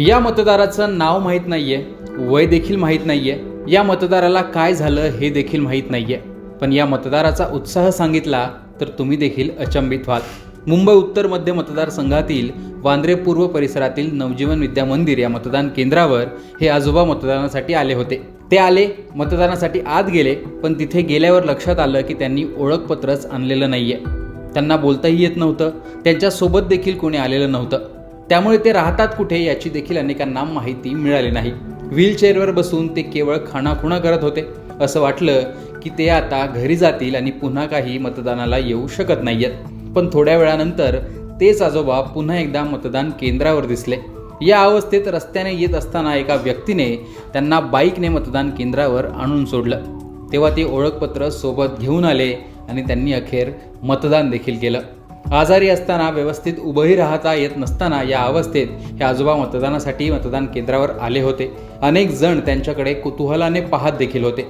या मतदाराचं नाव माहीत नाहीये वय देखील माहीत नाहीये या मतदाराला काय झालं हे देखील माहीत नाहीये. पण या मतदाराचा उत्साह सांगितला तर तुम्ही देखील अचंबित व्हाल. मुंबई उत्तर मध्य मतदारसंघातील वांद्रे पूर्व परिसरातील नवजीवन विद्या मंदिर या मतदान केंद्रावर हे आजोबा मतदानासाठी आले होते. ते आले मतदानासाठी आत गेले पण तिथे गेल्यावर लक्षात आलं की त्यांनी ओळखपत्रच आणलेलं नाहीये. त्यांना बोलताही येत नव्हतं त्यांच्यासोबत देखील कोणी आलेलं नव्हतं. त्यामुळे ते राहतात कुठे याची देखील अनेकांना माहिती मिळाली नाही. व्हीलचेअरवर बसून ते केवळ खाणाखुणा करत होते. असं वाटलं की ते आता घरी जातील आणि पुन्हा काही मतदानाला येऊ शकत नाहीयेत. पण थोड्या वेळानंतर तेच आजोबा पुन्हा एकदा मतदान केंद्रावर दिसले. या अवस्थेत रस्त्याने येत असताना एका व्यक्तीने त्यांना बाईकने मतदान केंद्रावर आणून सोडलं. तेव्हा ते ओळखपत्र सोबत घेऊन आले आणि त्यांनी अखेर मतदान देखील केलं. आजारी असताना व्यवस्थित उभंही राहता येत नसताना या अवस्थेत हे आजोबा मतदानासाठी मतदान केंद्रावर आले होते. अनेक जण त्यांच्याकडे कुतूहलाने पाहत देखील होते.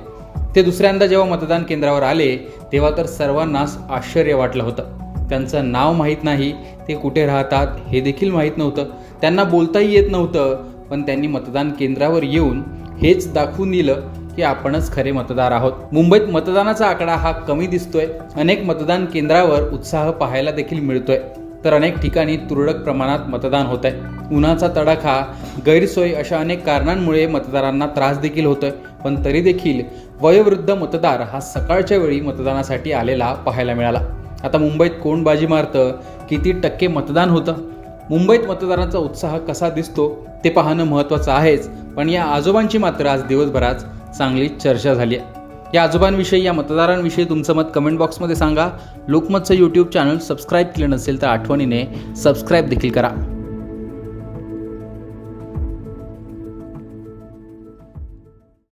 ते दुसऱ्यांदा जेव्हा मतदान केंद्रावर आले तेव्हा तर सर्वांनाच आश्चर्य वाटलं होतं. त्यांचं नाव माहीत नाही ते कुठे राहतात हे देखील माहीत नव्हतं. त्यांना बोलताही येत नव्हतं पण त्यांनी मतदान केंद्रावर येऊन हेच दाखवून दिलं की आपणच खरे मतदार आहोत. मुंबईत मतदानाचा आकडा हा कमी दिसतोय. अनेक मतदान केंद्रावर उत्साह पाहायला देखील मिळतोय. तर अनेक ठिकाणी तुरळक प्रमाणात मतदान होत आहे उन्हाचा तडाखा गैरसोय अशा अनेक कारणांमुळे मतदारांना त्रास देखील होतोय. पण तरी देखील वयोवृद्ध मतदार हा सकाळच्या वेळी मतदानासाठी आलेला पाहायला मिळाला. आता मुंबईत कोण बाजी मारतं? किती टक्के मतदान होतं? मुंबईत मतदारांचा उत्साह कसा दिसतो? ते पाहणं महत्त्वाचं आहेच. पण या आजोबांची मात्र आज दिवसभरात चांगली चर्चा झाली आहे. या आजोबांविषयी या मतदारांविषयी तुमचं मत कमेंट बॉक्समध्ये सांगा. लोकमतचं यूट्यूब चॅनल सबस्क्राईब केलं नसेल तर आठवणीने सबस्क्राईब देखील करा.